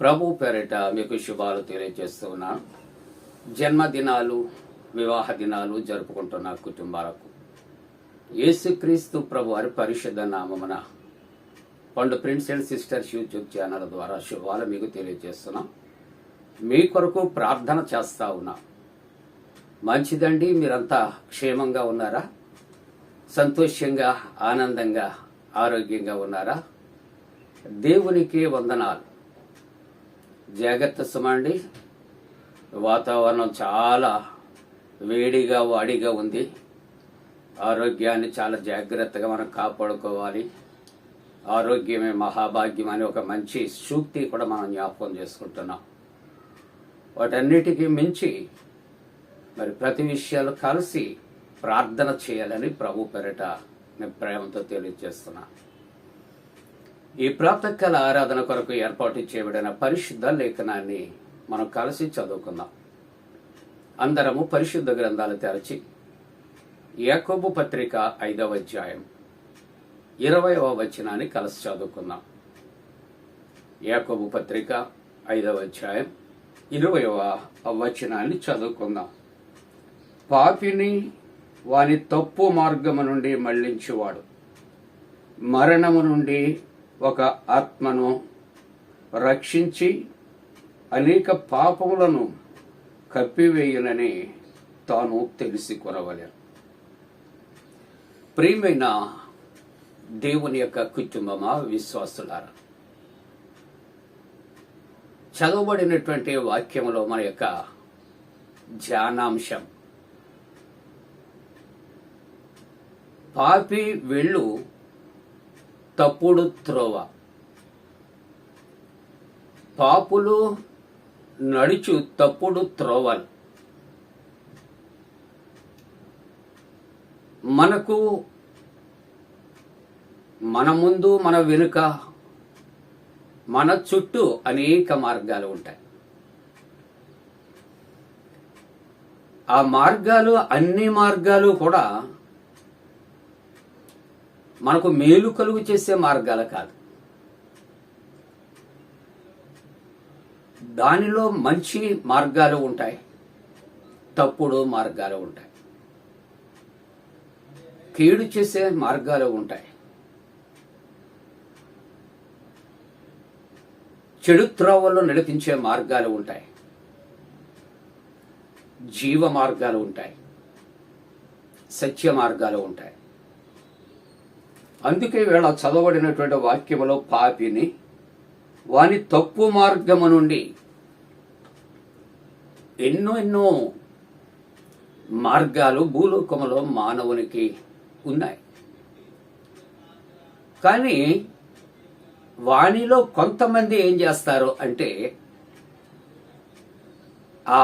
ప్రభు పేరిట మీకు శుభాలు తెలియజేస్తున్నాను జన్మదినాలు వివాహ దినాలు జరుపుకుంటున్న కుటుంబాలకు. యేసుక్రీస్తు ప్రభు వారి పరిశుద్ధ నామమున Pandu prince and sisters YouTube channel ద్వారా శుభాలు మీకు తెలియజేస్తున్నాం. మీ కొరకు ప్రార్థన చేస్తా ఉన్నా. మంచిదండి మీరంతా క్షేమంగా ఉన్నారా? సంతోషంగా ఆనందంగా ఆరోగ్యంగా ఉన్నారా? దేవునికి వందనాలు. జాగ్రత్త సుమండి. వాతావరణం చాలా వేడిగా వాడిగా ఉంది. ఆరోగ్యాన్ని చాలా జాగ్రత్తగా మనం కాపాడుకోవాలి. ఆరోగ్యమే మహాభాగ్యం అని ఒక మంచి సూక్తి కూడా మనం జ్ఞాపకం చేసుకుంటున్నాం. వాటన్నిటికీ మించి మరి ప్రతి విషయాలు కలిసి ప్రార్థన చేయాలని ప్రభు పెరట నేను ప్రేమతో తెలియజేస్తున్నాను. ఈ ప్రాతకాల ఆరాధన కొరకు ఏర్పాటు చేయబడిన పరిశుద్ధ లేఖనాన్ని మనం కలిసి చదువుకుందాం. అందరము పరిశుద్ధ గ్రంథాలు తెరచి యాకోబు పత్రిక ఐదవ అధ్యాయం ఇరవయవ వచనాన్ని కలిసి చదువుకుందాం. యాకోబు పత్రిక ఐదవ అధ్యాయం ఇరవయవ వచనాన్ని చదువుకుందాం. పాపిని వాని తప్పు మార్గము నుండి మళ్ళించువాడు. మరణము నుండి ఒక ఆత్మను రక్షించి అనేక పాపములను కప్పివేయనని తాను తెలిసి కొనవలేను. ప్రియమైన దేవుని యొక్క కుటుంబమా విశ్వాసులారా చదవబడినటువంటి వాక్యంలో మన యొక్క ధ్యానాంశం. పాపి వెళ్ళు తప్పుడు త్రోవ. పాపులు నడుచు తప్పుడు త్రోవలు. మనకు మన ముందు మన వెనుక మన చుట్టూ అనేక మార్గాలు ఉంటాయి. ఆ మార్గాలు అన్ని మార్గాలు కూడా మనకు మేలు కలుగు చేసే మార్గాలు కాదు. దానిలో మంచి మార్గాలు ఉంటాయి తప్పుడు మార్గాలు ఉంటాయి. కీడు చేసే మార్గాలు ఉంటాయి. చెడు త్రోవల్లో నడిపించే మార్గాలు ఉంటాయి. జీవ మార్గాలు ఉంటాయి. సత్య మార్గాలు ఉంటాయి. అందుకే వేళ చదవబడినటువంటి వాక్యములో పాపిని వాని తప్పు మార్గము నుండి ఎన్నో ఎన్నో మార్గాలు భూలోకములో మానవునికి ఉన్నాయి. కానీ వానిలో కొంతమంది ఏం చేస్తారు అంటే ఆ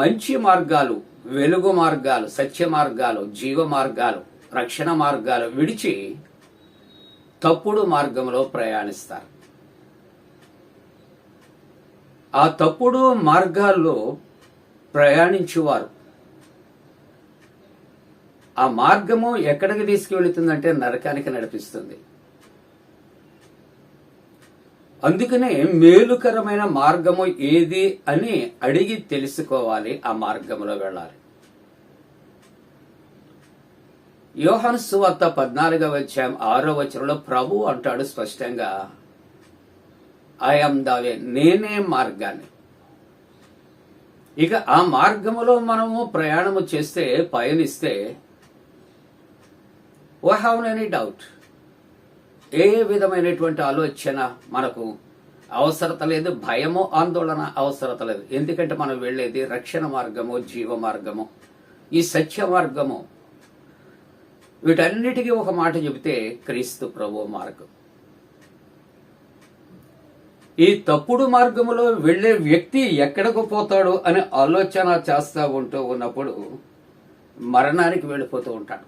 మంచి మార్గాలు వెలుగు మార్గాలు సత్య మార్గాలు జీవ మార్గాలు రక్షణ మార్గాలు విడిచి తప్పుడు మార్గంలో ప్రయాణిస్తారు. ఆ తప్పుడు మార్గాల్లో ప్రయాణించేవారు. ఆ మార్గము ఎక్కడికి తీసుకువెళుతుందంటే నరకానికి నడిపిస్తుంది. అందుకనే మేలుకరమైన మార్గము ఏది అని అడిగి తెలుసుకోవాలి ఆ మార్గంలో వెళ్ళాలి. యోహన్ సువార్త పద్నాలుగవ అధ్యాయం ఆరో వచనంలో ప్రభు అంటాడు స్పష్టంగా ఐఎమ్ దావే నేనే మార్గాన్ని. ఇక ఆ మార్గములో మనము ప్రయాణము చేస్తే పయనిస్తే ఓ హ్యావ్ ఎనీ డౌట్ ఏ విధమైనటువంటి ఆలోచన మనకు అవసరత లేదు భయము ఆందోళన అవసరత లేదు. ఎందుకంటే మనం వెళ్ళేది రక్షణ మార్గము జీవ మార్గము. ఈ సత్య మార్గము వీటన్నిటికీ ఒక మాట చెబితే క్రీస్తు ప్రభు మార్గం. ఈ తప్పుడు మార్గములో వెళ్ళే వ్యక్తి ఎక్కడకు పోతాడు అనే ఆలోచన చేస్తూ ఉంటూ ఉన్నప్పుడు మరణానికి వెళ్ళిపోతూ ఉంటాడు.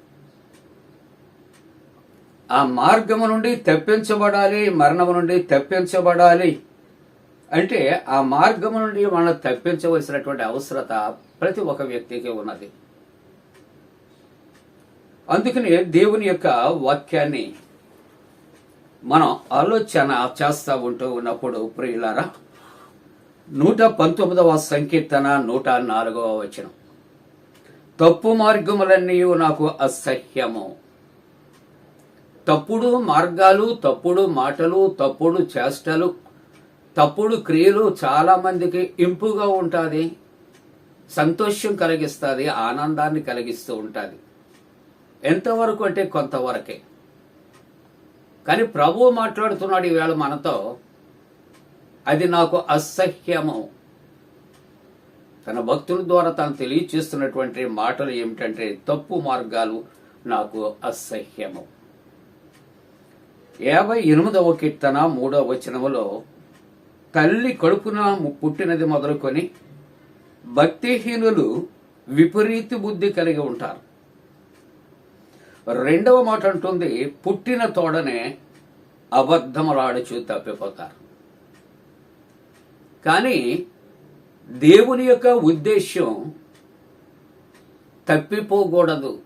ఆ మార్గము నుండి తప్పించబడాలి మరణము నుండి తప్పించబడాలి అంటే ఆ మార్గము నుండి మనం తప్పించవలసినటువంటి అవసరత ప్రతి ఒక్క వ్యక్తికి ఉన్నది. అందుకని దేవుని యొక్క వాక్యాన్ని మనం ఆలోచన చేస్తూ ఉంటూ ఉన్నప్పుడు ప్రియులారా నూట పంతొమ్మిదవ సంకీర్తన నూట నాలుగవ వచనం. తప్పు మార్గములన్నీ నాకు అసహ్యము. తప్పుడు మార్గాలు తప్పుడు మాటలు తప్పుడు చేష్టలు తప్పుడు క్రియలు చాలా మందికి ఇంపుగా ఉంటుంది సంతోషం కలిగిస్తుంది ఆనందాన్ని కలిగిస్తూ ఉంటుంది. ఎంతవరకు అంటే కొంతవరకే. కానీ ప్రభువు మాట్లాడుతున్నాడు ఈవేళ మనతో అది నాకు అసహ్యము. తన భక్తుల ద్వారా తను తెలియచేస్తున్నటువంటి మాటలు ఏమిటంటే తప్పు మార్గాలు నాకు అసహ్యము. యాభై ఎనిమిదవ కీర్తన మూడవ వచనములో తల్లి కడుపున పుట్టినది మొదలుకొని భక్తిహీనులు విపరీత బుద్ధి కలిగి ఉంటారు. రెండవ మాట అంటుంది పుట్టిన తోడనే అబద్ధములాడుచు తప్పిపోతారు. కానీ దేవుని యొక్క ఉద్దేశ్యం తప్పిపోకూడదు.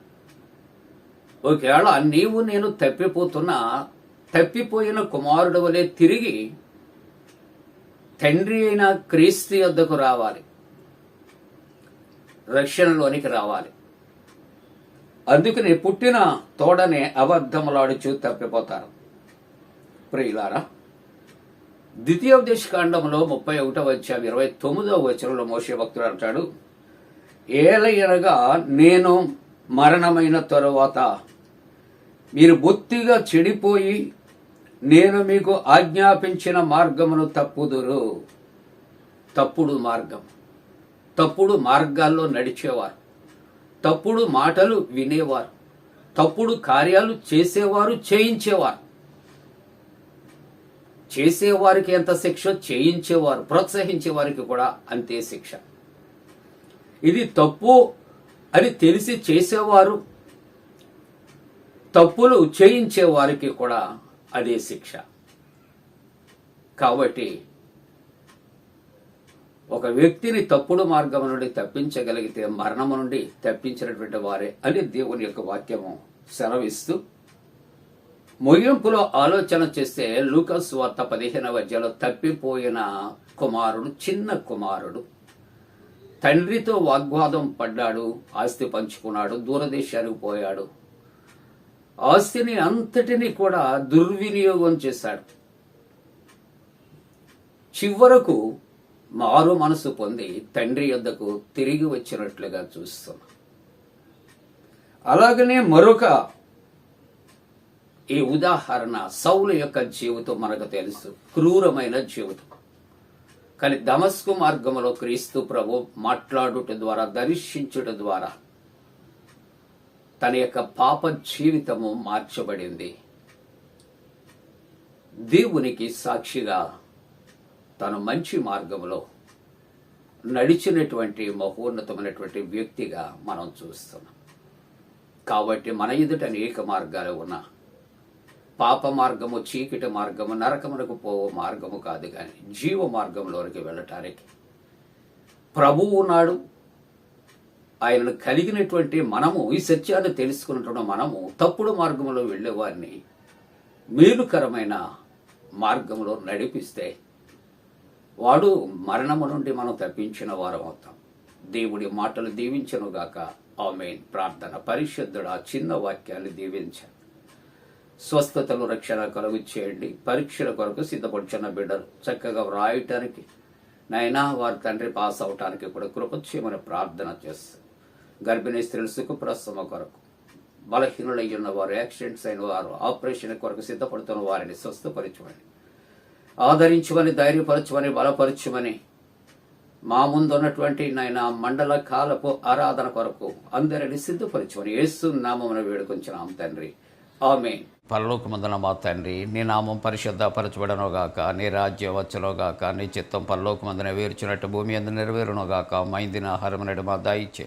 ఒకవేళ నీవు నేను తప్పిపోతున్నా తప్పిపోయిన కుమారుడు వలె తిరిగి తండ్రి అయిన క్రీస్తు యొద్దకు రావాలి. రక్షణలోనికి రావాలి. అందుకని పుట్టిన తోడనే అబద్ధములాడుచు తప్పిపోతారు. ప్రియులారా ద్వితీయోపదేశ కాండంలో ముప్పై ఒకటో వచ్చాం ఇరవై తొమ్మిదవ వచనంలో మోసే భక్తుడు అంటాడు ఏలయనగా నేను మరణమైన తరువాత మీరు బొత్తిగా చెడిపోయి నేను మీకు ఆజ్ఞాపించిన మార్గమును తప్పుదురు. తప్పుడు మార్గం. తప్పుడు మార్గాల్లో నడిచేవారు. తప్పుడు మాటలు వినేవారు. తప్పుడు కార్యాలు చేసేవారు చేయించేవారు. చేసేవారికి ఎంత శిక్ష చేయించేవారు ప్రోత్సహించే వారికి కూడా అంతే శిక్ష. ఇది తప్పు అని తెలిసి చేసేవారు తప్పులు చేయించే వారికి కూడా అదే శిక్ష. కాబట్టి ఒక వ్యక్తిని తప్పుడు మార్గం నుండి తప్పించగలిగితే మరణము నుండి తప్పించినటువంటి వారే అని దేవుని యొక్క వాక్యము సెలవిస్తూ ముగింపులో ఆలోచన చేస్తే లూకస్ వార్త పదిహేనవ అధ్యాయంలో తప్పిపోయిన కుమారుడు చిన్న కుమారుడు తండ్రితో వాగ్వాదం పడ్డాడు ఆస్తి పంచుకున్నాడు దూరదేశానికి పోయాడు. ఆస్తిని అంతటిని కూడా దుర్వినియోగం చేశాడు. చివరకు మారు మనసు పొంది తండ్రి యొద్దకు తిరిగి వచ్చినట్లుగా చూస్తున్నాం అలాగనే మరొక ఈ ఉదాహరణ సౌలు యొక్క జీవితం మనకు తెలుసు. క్రూరమైన జీవితం. కానీ దమస్కు మార్గంలో క్రీస్తు ప్రభు మాట్లాడుట ద్వారా దర్శించుట ద్వారా తన యొక్క పాప జీవితము మార్చబడింది. దేవునికి సాక్షిగా తను మంచి మార్గంలో నడిచినటువంటి మహోన్నతమైనటువంటి వ్యక్తిగా మనం చూస్తున్నాం. కాబట్టి మన ఎదుట అనేక మార్గాలు ఉన్నా పాప మార్గము చీకటి మార్గము నరకమునకు పోవు మార్గము కాదు కానీ జీవ మార్గంలోనికి వెళ్ళటానికి ప్రభువు ఉన్నాడు. ఆయనను కలిగినటువంటి మనము ఈ సత్యాన్ని తెలుసుకున్నటువంటి మనము తప్పుడు మార్గంలో వెళ్ళేవారిని మేలుకరమైన మార్గంలో నడిపిస్తే వాడు మరణము నుండి మనం తప్పించిన వారం అవుతాం. దేవుడి మాటలు దీవించను గాక ఆమెన్. ప్రార్థన పరిశుద్ధుడు ఆ చిన్న వాక్యాన్ని దీవించాను స్వస్థతలు రక్షణ కలుగు చేయండి. పరీక్షల కొరకు సిద్ధపడుచున్న బిడ్డలు చక్కగా వ్రాయటానికి నైనా వారి తండ్రి పాస్ అవటానికి కూడా కృప చేయమని ప్రార్థన చేస్తాం గర్భిణీ స్త్రీలు సుఖప్రసమ కొరకు బలహీనులయ్యున్న వారు యాక్సిడెంట్స్ అయిన వారు ఆపరేషన్ కొరకు సిద్ధపడుతున్న వారిని స్వస్థపరచమని ఆదరించమని ధైర్యపరచమని బలపరచమని మా ముందున్నటువంటి నాయన మండల కాలపు ఆరాధన కొరకు అందరిని సిద్ధపరచమని యేసు నామమున వేడుకొంచున్నాం తండ్రి. ఆమె పరలోకమందున మా తండ్రి నీ నామం పరిశుద్ధపరచబడనుగాక నీ రాజ్యం వచ్చునుగాక నీ చిత్తం పరలోకమందున వేర్చినట్టు భూమి అందు నెరవేరునుగాక మైందిన ఆహారం నడు మా దాయిచ్చే